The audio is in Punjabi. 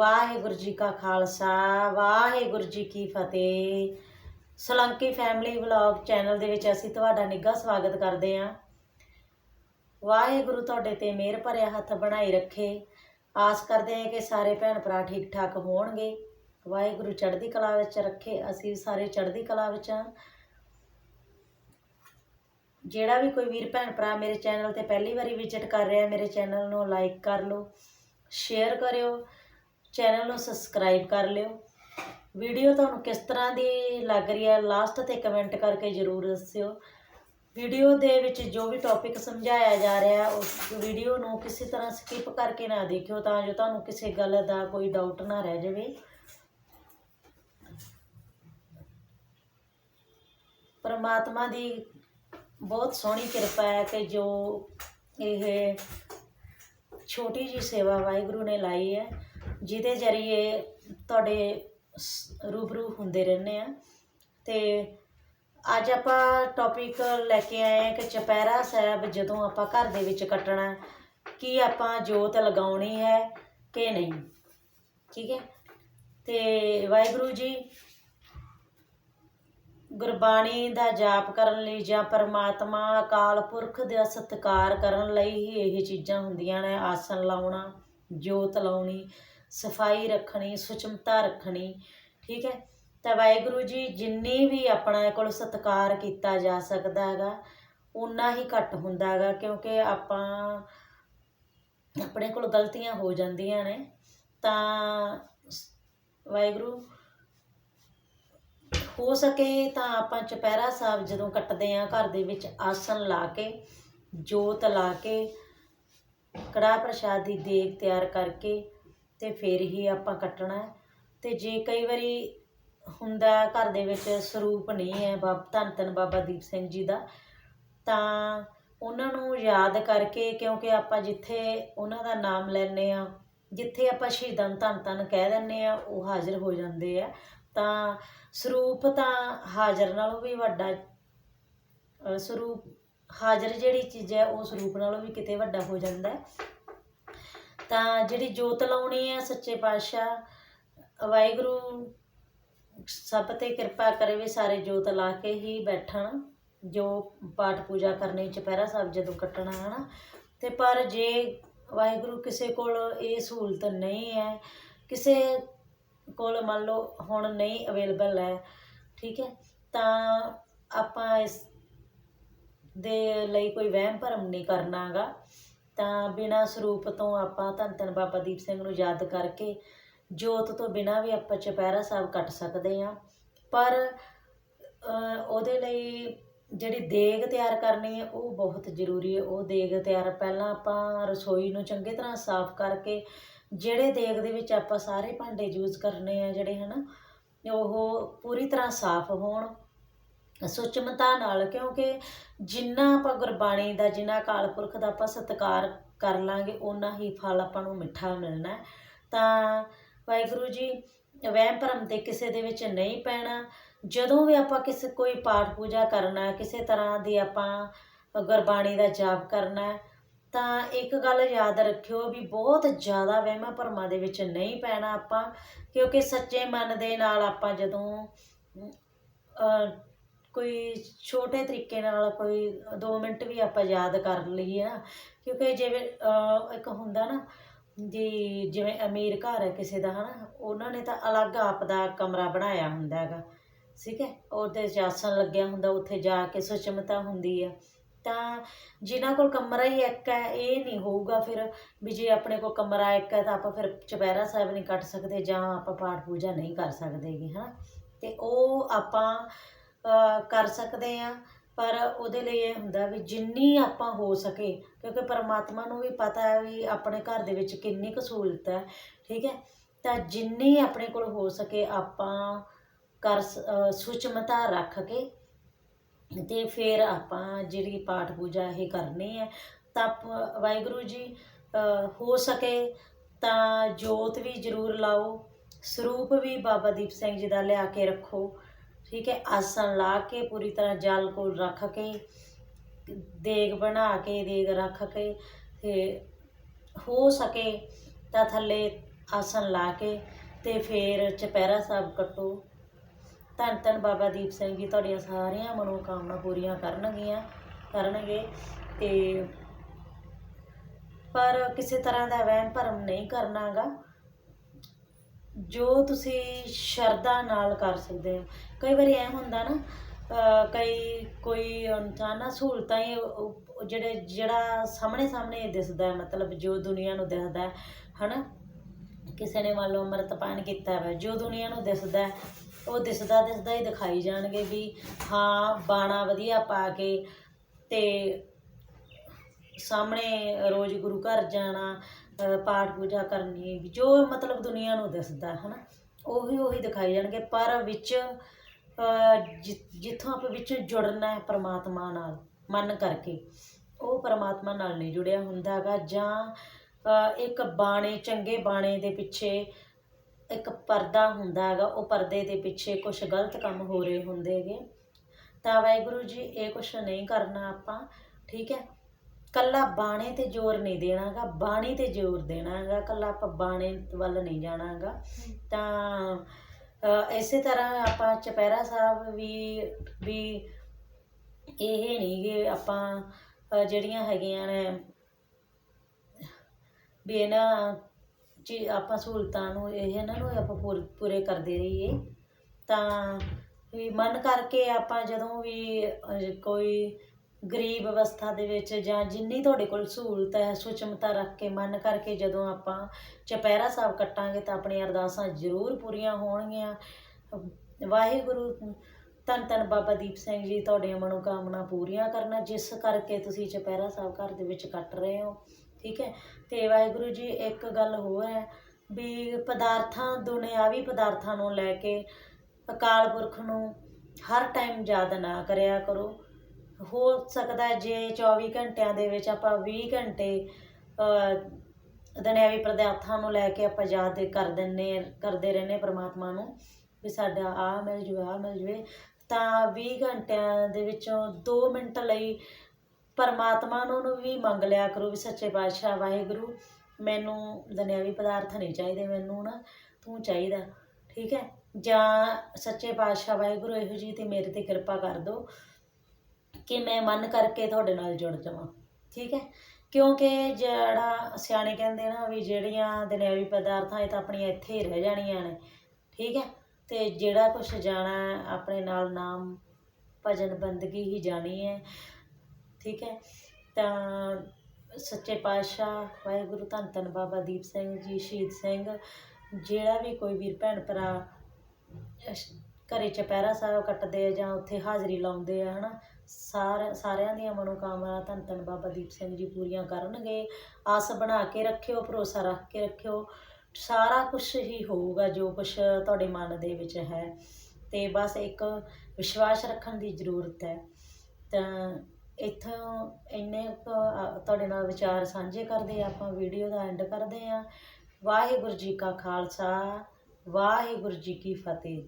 ਵਾਹਿਗੁਰੂ ਜੀ ਕਾ ਖਾਲਸਾ, ਵਾਹਿਗੁਰੂ ਜੀ ਕੀ ਫਤਿਹ। ਸਲੰਕੀ ਫੈਮਿਲੀ ਵਲੌਗ ਚੈਨਲ ਦੇ ਵਿੱਚ ਅਸੀਂ ਤੁਹਾਡਾ ਨਿੱਘਾ ਸਵਾਗਤ ਕਰਦੇ ਹਾਂ। ਵਾਹਿਗੁਰੂ ਤੁਹਾਡੇ ਤੇ ਮਿਹਰ ਭਰਿਆ ਹੱਥ ਬਣਾਈ ਰੱਖੇ। ਆਸ ਕਰਦੇ ਹਾਂ ਕਿ ਸਾਰੇ ਭੈਣ ਭਰਾ ਠੀਕ ਠਾਕ ਹੋਣਗੇ। ਵਾਹਿਗੁਰੂ ਚੜ੍ਹਦੀ ਕਲਾ ਵਿੱਚ ਰੱਖੇ, ਅਸੀਂ ਸਾਰੇ ਚੜ੍ਹਦੀ ਕਲਾ ਵਿੱਚ ਹਾਂ। ਜਿਹੜਾ ਵੀ ਕੋਈ ਵੀਰ ਭੈਣ ਭਰਾ ਮੇਰੇ ਚੈਨਲ ਤੇ ਪਹਿਲੀ ਵਾਰੀ ਵਿਜ਼ਿਟ ਕਰ ਰਿਹਾ, ਮੇਰੇ ਚੈਨਲ ਨੂੰ ਲਾਈਕ ਕਰ ਲਓ, ਸ਼ੇਅਰ ਕਰਿਓ। ਚੈਨਲ ਨੂੰ ਸਬਸਕ੍ਰਾਈਬ ਕਰ ਲਿਓ। ਵੀਡੀਓ ਤੁਹਾਨੂੰ ਕਿਸ ਤਰ੍ਹਾਂ ਦੀ ਲੱਗ ਰਹੀ ਹੈ ਲਾਸਟ ਤੇ ਕਮੈਂਟ ਕਰਕੇ ਜਰੂਰ ਦੱਸਿਓ। ਵੀਡੀਓ ਦੇ ਵਿੱਚ ਜੋ ਵੀ ਟੌਪਿਕ ਸਮਝਾਇਆ ਜਾ ਰਿਹਾ ਉਸ ਵੀਡੀਓ ਨੂੰ ਕਿਸੇ ਤਰ੍ਹਾਂ ਸਕਿਪ ਕਰਕੇ ਨਾ ਦੇਖਿਓ ਤਾਂ ਜੋ ਤੁਹਾਨੂੰ ਕਿਸੇ ਗੱਲ ਦਾ ਕੋਈ ਡਾਊਟ ਨਾ ਰਹਿ ਜਾਵੇ। ਪਰਮਾਤਮਾ ਦੀ ਬਹੁਤ ਸੋਹਣੀ ਕਿਰਪਾ ਹੈ ਕਿ ਜੋ ਇਹ ਛੋਟੀ ਜੀ ਸੇਵਾ ਵਾਹਿਗੁਰੂ ਨੇ ਲਾਈ ਹੈ। ਜਿਹਦੇ ਜ਼ਰੀਏ ਤੁਹਾਡੇ ਸ- ਰੂਬਰੂ ਹੁੰਦੇ ਰਹਿੰਦੇ ਆ। ਤੇ ਅੱਜ ਆਪਾਂ ਟੌਪਿਕ ਲੈ ਕੇ ਆਏ ਹਾਂ ਕਿ ਚੁਪਹਿਰਾ ਸਾਹਿਬ ਜਦੋਂ ਆਪਾਂ ਘਰ ਦੇ ਵਿੱਚ ਕੱਟਣਾ ਕੀ ਆਪਾਂ ਜੋਤ ਲਗਾਉਣੀ ਹੈ ਕਿ ਨਹੀਂ? ਠੀਕ ਹੈ? ਤੇ ਵਾਹਿਗੁਰੂ ਜੀ, ਗੁਰਬਾਣੀ ਦਾ ਜਾਪ ਕਰਨ ਲਈ ਜਾਂ ਪਰਮਾਤਮਾ ਅਕਾਲ ਪੁਰਖ ਦਾ ਸਤਿਕਾਰ ਕਰਨ ਲਈ ਹੀ ਇਹ ਚੀਜ਼ਾਂ ਹੁੰਦੀਆਂ ਨੇ, ਆਸਣ ਲਾਉਣਾ, ਜੋਤ ਲਾਉਣੀ। ਸਫ਼ਾਈ ਰੱਖਣੀ, ਸੁਚਮਤਾ ਰੱਖਣੀ, ਠੀਕ ਹੈ? ਤਾਂ ਵਾਹਿਗੁਰੂ ਜੀ, ਜਿੰਨੀ ਵੀ ਆਪਣਾ ਕੋਲ ਸਤਿਕਾਰ ਕੀਤਾ ਜਾ ਸਕਦਾ ਹੈਗਾ ਉਨਾ ਹੀ ਘੱਟ ਹੁੰਦਾ ਹੈਗਾ, ਕਿਉਂਕਿ ਆਪਾਂ ਆਪਣੇ ਕੋਲ ਗਲਤੀਆਂ ਹੋ ਜਾਂਦੀਆਂ ਨੇ, ਤਾਂ ਵਾਹਿਗੁਰੂ, ਹੋ ਸਕੇ ਤਾਂ ਆਪਾਂ ਚੁਪਹਿਰਾ ਸਾਹਿਬ ਜਦੋਂ ਕੱਟਦੇ ਆਂ, ਘਰ ਦੇ ਵਿੱਚ ਆਸਨ ਲਾ ਕੇ, ਜੋਤ ਲਾ ਕੇ, ਕੜਾਹ ਪ੍ਰਸ਼ਾਦ ਦੀ ਦੇਗ ਤਿਆਰ ਕਰਕੇ ਤੇ ਫਿਰ ਹੀ ਆਪਾਂ ਕੱਟਣਾ ਅਤੇ ਜੇ ਕਈ ਵਾਰੀ ਹੁੰਦਾ ਘਰ ਦੇ ਵਿੱਚ ਸਰੂਪ ਨਹੀਂ ਹੈ ਬਾਬ ਧੰਨ ਧੰਨ ਬਾਬਾ ਦੀਪ ਸਿੰਘ ਜੀ ਦਾ, ਤਾਂ ਉਹਨਾਂ ਨੂੰ ਯਾਦ ਕਰਕੇ ਕਿਉਂਕਿ ਆਪਾਂ ਜਿੱਥੇ ਉਹਨਾਂ ਦਾ ਨਾਮ ਲੈਂਦੇ ਹਾਂ, ਜਿੱਥੇ ਆਪਾਂ ਸ਼ਹੀਦਾਂ ਧੰਨ ਧੰਨ ਕਹਿ ਦਿੰਦੇ ਆ ਉਹ ਹਾਜ਼ਰ ਹੋ ਜਾਂਦੇ ਆ। ਤਾਂ ਸਰੂਪ ਤਾਂ ਹਾਜ਼ਰ ਨਾਲੋਂ ਵੀ ਵੱਡਾ ਸਰੂਪ, ਹਾਜ਼ਰ ਜਿਹੜੀ ਚੀਜ਼ ਹੈ ਉਹ ਸਰੂਪ ਨਾਲੋਂ ਵੀ ਕਿਤੇ ਵੱਡਾ ਹੋ ਜਾਂਦਾ ਤਾਂ ਜਿਹੜੀ ਜੋਤ ਲਾਉਣੀ ਹੈ ਸੱਚੇ ਪਾਤਸ਼ਾਹ, ਵਾਹਿਗੁਰੂ ਸਭ ਤੇ ਕਿਰਪਾ ਕਰੇ ਵੀ ਸਾਰੇ ਜੋਤ ਲਾ ਕੇ ਹੀ ਬੈਠਣ, ਜੋ ਪਾਠ ਪੂਜਾ ਕਰਨੀ ਚੁਪਹਿਰਾ ਸਾਹਿਬ ਜਦੋਂ ਕੱਟਣਾ ਹੈ ਨਾ ਤੇ ਪਰ ਜੇ ਵਾਹਿਗੁਰੂ ਕਿਸੇ ਕੋਲ ਇਹ ਸਹੂਲਤ ਨਹੀਂ ਹੈ, ਕਿਸੇ ਕੋਲ ਮੰਨ ਲਓ ਹੁਣ ਨਹੀਂ ਅਵੇਲੇਬਲ ਹੈ, ਠੀਕ ਹੈ, ਤਾਂ ਆਪਾਂ ਇਸ ਦੇ ਲਈ ਕੋਈ ਵਹਿਮ ਭਰਮ ਨਹੀਂ ਕਰਨਾਗਾ। ਤਾਂ ਬਿਨਾਂ ਸਰੂਪ ਤੋਂ ਆਪਾਂ ਧੰਨ ਧੰਨ ਬਾਬਾ ਦੀਪ ਸਿੰਘ ਨੂੰ ਯਾਦ ਕਰਕੇ ਜੋਤ ਤੋਂ ਬਿਨਾਂ ਵੀ ਆਪਾਂ ਚੁਪਹਿਰਾ ਸਾਹਿਬ ਕੱਟ ਸਕਦੇ ਹਾਂ। ਪਰ ਉਹਦੇ ਲਈ ਜਿਹੜੀ ਦੇਗ ਤਿਆਰ ਕਰਨੀ ਹੈ, ਉਹ ਬਹੁਤ ਜ਼ਰੂਰੀ ਹੈ। ਉਹ ਦੇਗ ਤਿਆਰ ਪਹਿਲਾਂ ਆਪਾਂ ਰਸੋਈ ਨੂੰ ਚੰਗੀ ਤਰ੍ਹਾਂ ਸਾਫ਼ ਕਰਕੇ ਜਿਹੜੇ ਦੇਗ ਦੇ ਵਿੱਚ ਆਪਾਂ ਸਾਰੇ ਭਾਂਡੇ ਯੂਜ਼ ਕਰਨੇ ਆ ਜਿਹੜੇ ਹਨਾ, ਉਹ ਪੂਰੀ ਤਰ੍ਹਾਂ ਸਾਫ਼ ਹੋਣ। ਸੁਚਮਤਾ ਨਾਲ, ਕਿਉਂਕਿ ਜਿੰਨਾ ਆਪਾਂ ਗੁਰਬਾਣੀ ਦਾ, ਜਿੰਨਾ ਕਾਲ ਪੁਰਖ ਦਾ ਆਪਾਂ ਸਤਿਕਾਰ ਕਰ ਲਾਂਗੇ ਉਨਾ ਹੀ ਫਲ ਆਪਾਂ ਨੂੰ ਮਿੱਠਾ ਮਿਲਣਾ ਤਾਂ ਵਾਹਿਗੁਰੂ ਜੀ, ਵਹਿਮ ਭਰਮ ਤੇ ਕਿਸੇ ਦੇ ਵਿੱਚ ਨਹੀਂ ਪੈਣਾ। ਜਦੋਂ ਵੀ ਆਪਾਂ ਕਿਸੇ, ਕੋਈ ਪਾਠ ਪੂਜਾ ਕਰਨਾ ਕਿਸੇ ਤਰ੍ਹਾਂ ਦੀ ਆਪਾਂ ਗੁਰਬਾਣੀ ਦਾ ਜਾਪ ਕਰਨਾ ਤਾਂ ਇੱਕ ਗੱਲ ਯਾਦ ਰੱਖਿਓ ਵੀ ਬਹੁਤ ਜ਼ਿਆਦਾ ਵਹਿਮਾਂ ਭਰਮਾਂ ਦੇ ਵਿੱਚ ਨਹੀਂ ਪੈਣਾ ਆਪਾਂ, ਕਿਉਂਕਿ ਸੱਚੇ ਮਨ ਦੇ ਨਾਲ ਆਪਾਂ ਜਦੋਂ ਕੋਈ ਛੋਟੇ ਤਰੀਕੇ ਨਾਲ ਕੋਈ 2 ਮਿੰਟ ਵੀ ਆਪਾਂ ਯਾਦ ਕਰ ਲਈਏ ਨਾ, ਕਿਉਂਕਿ ਜਿਵੇਂ ਇੱਕ ਹੁੰਦਾ ਨਾ ਜੀ ਜਿਵੇਂ ਅਮੀਰ ਘਰ ਹੈ ਕਿਸੇ ਦਾ, ਹਨਾ, ਉਹਨਾਂ ਨੇ ਤਾਂ ਅਲੱਗ ਆਪ ਦਾ ਕਮਰਾ ਬਣਾਇਆ ਹੁੰਦਾ ਹੈਗਾ, ਠੀਕ ਹੈ, ਉਹਦੇ 'ਚ ਆਸਣ ਲੱਗਿਆ ਹੁੰਦਾ, ਉੱਥੇ ਜਾ ਕੇ ਸੁਚਮਤਾ ਹੁੰਦੀ ਹੈ ਤਾਂ ਜਿਨ੍ਹਾਂ ਕੋਲ ਕਮਰਾ ਹੀ ਇੱਕ ਹੈ, ਇਹ ਨਹੀਂ ਹੋਊਗਾ ਫਿਰ ਵੀ ਜੇ ਆਪਣੇ ਕੋਲ ਕਮਰਾ ਇੱਕ ਹੈ ਤਾਂ ਆਪਾਂ ਫਿਰ ਚੁਪਹਿਰਾ ਸਾਹਿਬ ਨਹੀਂ ਕੱਟ ਸਕਦੇ ਜਾਂ ਆਪਾਂ ਪਾਠ ਪੂਜਾ ਨਹੀਂ ਕਰ ਸਕਦੇਗੇ ਹਨਾ, ਤੇ ਉਹ ਆਪਾਂ ਕਰ ਸਕਦੇ ਹਾਂ ਪਰ ਉਹਦੇ ਲਈ ਇਹ ਹੁੰਦਾ ਵੀ ਜਿੰਨੀ ਆਪਾਂ ਹੋ ਸਕੇ, ਕਿਉਂਕਿ ਪਰਮਾਤਮਾ ਨੂੰ ਵੀ ਪਤਾ ਹੈ ਵੀ ਆਪਣੇ ਘਰ ਦੇ ਵਿੱਚ ਕਿੰਨੀ ਕੁ ਸਹੂਲਤ ਹੈ, ਠੀਕ ਹੈ? ਤਾਂ ਜਿੰਨੀ ਆਪਣੇ ਕੋਲ ਹੋ ਸਕੇ ਆਪਾਂ ਕਰ ਸੁਚਮਤਾ ਰੱਖ ਕੇ ਤੇ ਫਿਰ ਆਪਾਂ ਜਿਹੜੀ ਪਾਠ ਪੂਜਾ ਇਹ ਕਰਨੀ ਹੈ, ਤਾਂ ਵਾਹਿਗੁਰੂ ਜੀ ਹੋ ਸਕੇ ਤਾਂ ਜੋਤ ਵੀ ਜ਼ਰੂਰ ਲਾਓ, ਸਰੂਪ ਵੀ ਬਾਬਾ ਦੀਪ ਸਿੰਘ ਜੀ ਦਾ ਲਿਆ ਕੇ ਰੱਖੋ ਠੀਕ ਹੈ, ਆਸਣ ਲਾ ਕੇ ਪੂਰੀ ਤਰ੍ਹਾਂ ਜਲ ਕੋਲ ਰੱਖ ਕੇ, ਦੇਗ ਬਣਾ ਕੇ, ਦੇਗ ਰੱਖ ਕੇ, ਤੇ ਹੋ ਸਕੇ ਤਾਂ ਥੱਲੇ ਆਸਣ ਲਾ ਕੇ ਤੇ ਫਿਰ ਚੁਪਹਿਰਾ ਸਾਹਿਬ ਕੱਟੋ। ਧੰਨ ਧੰਨ ਬਾਬਾ ਦੀਪ ਸਿੰਘ ਜੀ, ਤੁਹਾਡੀਆਂ ਸਾਰੀਆਂ ਮਨੋਕਾਮਨਾ ਪੂਰੀਆਂ ਕਰਨਗੀਆਂ, ਕਰਨਗੇ ਤੇ ਪਰ ਕਿਸੇ ਤਰ੍ਹਾਂ ਦਾ ਵਹਿਮ ਭਰਮ ਨਹੀਂ ਕਰਨਾਗਾ। ਜੋ ਤੁਸੀਂ ਸ਼ਰਧਾ ਨਾਲ ਕਰ ਸਕਦੇ ਹੋ। ਕਈ ਵਾਰੀ ਐ ਹੁੰਦਾ ਨਾ ਕਈ ਕੋਈ ਇਨਸਾਨ ਨਾ ਸਹੂਲਤਾਂ ਹੀ ਜਿਹੜੇ ਜਿਹੜਾ ਸਾਹਮਣੇ ਸਾਹਮਣੇ ਦਿਸਦਾ ਮਤਲਬ ਜੋ ਦੁਨੀਆ ਨੂੰ ਦਿਖਦਾ ਹੈ, ਹਨਾ? ਕਿਸੇ ਨੇ ਮੰਨ ਲਓ ਅੰਮ੍ਰਿਤਪਾਨ ਕੀਤਾ ਹੈ ਜੋ ਦੁਨੀਆ ਨੂੰ ਦਿਸਦਾ ਉਹ ਦਿਸਦਾ ਦਿਸਦਾ ਹੀ ਦਿਖਾਈ ਜਾਣਗੇ ਵੀ ਹਾਂ ਬਾਣਾ ਵਧੀਆ ਪਾ ਕੇ ਤੇ ਸਾਹਮਣੇ ਰੋਜ਼ ਗੁਰੂ ਘਰ ਜਾਣਾ ਪਾਠ ਪੂਜਾ ਕਰਨੀ ਜੋ ਮਤਲਬ ਦੁਨੀਆ ਨੂੰ ਦਿਸਦਾ, ਹਨਾ, ਉਹੀ ਉਹੀ ਦਿਖਾਈ ਜਾਣਗੇ, ਪਰ ਵਿੱਚ ਜਿ- ਜਿੱਥੋਂ ਆਪਾਂ ਵਿੱਚ ਜੁੜਨਾ ਹੈ ਪ੍ਰਮਾਤਮਾ ਨਾਲ, ਮਨ ਕਰਕੇ, ਉਹ ਪਰਮਾਤਮਾ ਨਾਲ ਨਹੀਂ ਜੁੜਿਆ ਹੁੰਦਾਗਾ ਜਾਂ ਇੱਕ ਬਾਣੇ, ਚੰਗੇ ਬਾਣੇ ਦੇ ਪਿੱਛੇ ਇੱਕ ਪਰਦਾ ਹੁੰਦਾ ਹੈਗਾ, ਉਹ ਪਰਦੇ ਦੇ ਪਿੱਛੇ ਕੁਝ ਗਲਤ ਕੰਮ ਹੋ ਰਹੇ ਹੁੰਦੇ ਹੈਗੇ। ਤਾਂ ਵਾਹਿਗੁਰੂ ਜੀ, ਇਹ ਕੁਛ ਨਹੀਂ ਕਰਨਾ ਆਪਾਂ, ਠੀਕ ਹੈ? ਕੱਲਾ ਬਾਣੇ ਤੇ ਜ਼ੋਰ ਨਹੀਂ ਦੇਣਾਗਾ, ਬਾਣੀ ਤੇ ਜ਼ੋਰ ਦੇਣਾ ਹੈਗਾ ਕੱਲਾ ਆਪਾਂ ਬਾਣੇ ਵੱਲ ਨਹੀਂ ਜਾਣਾਗਾ। ਤਾਂ ਇਸੇ ਤਰ੍ਹਾਂ ਆਪਾਂ ਚੁਪਹਿਰਾ ਸਾਹਿਬ ਵੀ ਵੀ ਇਹ ਨਹੀਂ ਕਿ ਆਪਾਂ ਜਿਹੜੀਆਂ ਹੈਗੀਆਂ ਨੇ ਵੀ ਇਹਨਾਂ ਚੀ ਆਪਾਂ ਸਹੂਲਤਾਂ ਨੂੰ, ਇਹ ਇਹਨਾਂ ਨੂੰ ਆਪਾਂ ਪੂਰ- ਪੂਰੇ ਕਰਦੇ ਰਹੀਏ। ਤਾਂ ਵੀ ਮਨ ਕਰਕੇ ਆਪਾਂ ਜਦੋਂ ਵੀ ਕੋਈ ਗਰੀਬ ਅਵਸਥਾ ਦੇ ਵਿੱਚ ਜਾਂ ਜਿੰਨੀ ਤੁਹਾਡੇ ਕੋਲ ਸਹੂਲਤ ਹੈ, ਸੁਚਮਤਾ ਰੱਖ ਕੇ, ਮਨ ਕਰਕੇ ਜਦੋਂ ਆਪਾਂ ਚੁਪਹਿਰਾ ਸਾਹਿਬ ਕੱਟਾਂਗੇ ਤਾਂ ਆਪਣੀਆਂ ਅਰਦਾਸਾਂ ਜ਼ਰੂਰ ਪੂਰੀਆਂ ਹੋਣਗੀਆਂ। ਵਾਹਿਗੁਰੂ, ਧੰਨ ਧੰਨ ਬਾਬਾ ਦੀਪ ਸਿੰਘ ਜੀ, ਤੁਹਾਡੀਆਂ ਮਨੋਕਾਮਨਾ ਪੂਰੀਆਂ ਕਰਨਾ, ਜਿਸ ਕਰਕੇ ਤੁਸੀਂ ਚੁਪਹਿਰਾ ਸਾਹਿਬ ਘਰ ਦੇ ਵਿੱਚ ਕੱਟ ਰਹੇ ਹੋ। ਠੀਕ ਹੈ? ਤੇ ਵਾਹਿਗੁਰੂ ਜੀ, ਇੱਕ ਗੱਲ ਹੋਰ ਹੈ ਵੀ ਪਦਾਰਥਾਂ, ਦੁਨਿਆਵੀ ਪਦਾਰਥਾਂ ਨੂੰ ਲੈ ਕੇ ਅਕਾਲ ਪੁਰਖ ਨੂੰ ਹਰ ਟਾਈਮ ਯਾਦ ਨਾ ਕਰਿਆ ਕਰੋ। ਹੋ ਸਕਦਾ ਜੇ 24 ਘੰਟਿਆਂ ਦੇ ਵਿੱਚ ਆਪਾਂ 20 ਘੰਟੇ ਅ, ਦੁਨਿਆਵੀ ਪਦਾਰਥਾਂ ਨੂੰ ਲੈ ਕੇ ਆਪਾਂ ਯਾਦ ਕਰ ਦਿੰਨੇ ਕਰਦੇ ਰਹਿੰਦੇ ਪ੍ਰਮਾਤਮਾ ਨੂੰ ਵੀ ਸਾਡਾ ਆ ਮਿਲ ਜੂਏ ਆ ਮਿਲ ਜੂਏ ਤਾਂ 20 ਘੰਟਿਆਂ ਦੇ ਵਿੱਚੋਂ 2 ਮਿੰਟ ਲਈ ਪਰਮਾਤਮਾ ਨੂੰ ਨੂੰ ਵੀ ਮੰਗ ਲਿਆ ਕਰੋ ਵੀ ਸੱਚੇ ਪਾਤਸ਼ਾਹ ਵਾਹਿਗੁਰੂ ਮੈਨੂੰ ਦੁਨਿਆਵੀ ਪਦਾਰਥ ਨਹੀਂ ਚਾਹੀਦੇ ਮੈਨੂੰ ਨਾ ਤੂੰ ਚਾਹੀਦਾ ਠੀਕ ਹੈ? ਜਾਂ ਸੱਚੇ ਪਾਤਸ਼ਾਹ ਵਾਹਿਗੁਰੂ ਇਹੋ ਜੀ ਤੇ ਮੇਰੇ ਤੇ ਕਿਰਪਾ ਕਰ ਦਿਓ ਕਿ ਮੈਂ ਮਨ ਕਰਕੇ ਤੁਹਾਡੇ ਨਾਲ ਜੁੜ ਜਾਵਾਂ। ਠੀਕ ਹੈ? ਕਿਉਂਕਿ ਜਿਹੜਾ ਸਿਆਣੇ ਕਹਿੰਦੇ ਨਾ ਵੀ ਜਿਹੜੀਆਂ ਦੁਨਿਆਵੀ ਪਦਾਰਥਾਂ, ਇਹ ਤਾਂ ਆਪਣੀਆਂ ਇੱਥੇ ਹੀ ਰਹਿ ਜਾਣੀਆਂ ਨੇ। ਠੀਕ ਹੈ? ਤੇ ਜਿਹੜਾ ਕੁਝ ਜਾਣਾ ਆਪਣੇ ਨਾਲ ਨਾਮ, ਭਜਨ, ਬੰਦਗੀ ਹੀ ਜਾਣੀ ਹੈ। ਠੀਕ ਹੈ? ਤਾਂ ਸੱਚੇ ਪਾਤਸ਼ਾਹ, ਵਾਹਿਗੁਰੂ ਧੰਨ ਧੰਨ ਬਾਬਾ ਦੀਪ ਸਿੰਘ ਜੀ, ਸ਼ਹੀਦ ਸਿੰਘ, ਜਿਹੜਾ ਵੀ ਕੋਈ ਵੀਰ, ਭੈਣ, ਭਰਾ ਅਸ਼- ਘਰੇ ਚੁਪਹਿਰਾ ਸਾਹਿਬ ਕੱਟਦੇ ਆ ਜਾਂ ਉੱਥੇ ਹਾਜ਼ਰੀ ਲਾਉਂਦੇ ਆ, ਹਨਾ? ਸਾਰ ਸਾਰਿਆਂ ਦੀਆਂ ਮਨੋਕਾਮਨਾ ਧੰਨ ਧੰਨ ਬਾਬਾ ਦੀਪ ਸਿੰਘ ਜੀ ਪੂਰੀਆਂ ਕਰਨਗੇ। ਆਸ ਬਣਾ ਕੇ ਰੱਖਿਓ ਭਰੋਸਾ ਰੱਖ ਕੇ ਰੱਖਿਓ। ਸਾਰਾ ਕੁਝ ਹੀ ਹੋਊਗਾ ਜੋ ਕੁਝ ਤੁਹਾਡੇ ਮਨ ਦੇ ਵਿੱਚ ਹੈ। ਤੇ ਬਸ ਇੱਕ ਵਿਸ਼ਵਾਸ ਰੱਖਣ ਦੀ ਜ਼ਰੂਰਤ ਹੈ। ਤਾਂ ਇੱਥੋਂ ਇੰਨੇ ਕੁ, ਤੁਹਾਡੇ ਨਾਲ ਵਿਚਾਰ ਸਾਂਝੇ ਕਰਦੇ ਆਪਾਂ ਵੀਡੀਓ ਦਾ ਐਂਡ ਕਰਦੇ ਹਾਂ। ਵਾਹਿਗੁਰੂ ਜੀ ਕਾ ਖਾਲਸਾ ਵਾਹਿਗੁਰੂ ਜੀ ਕੀ ਫਤਿਹ।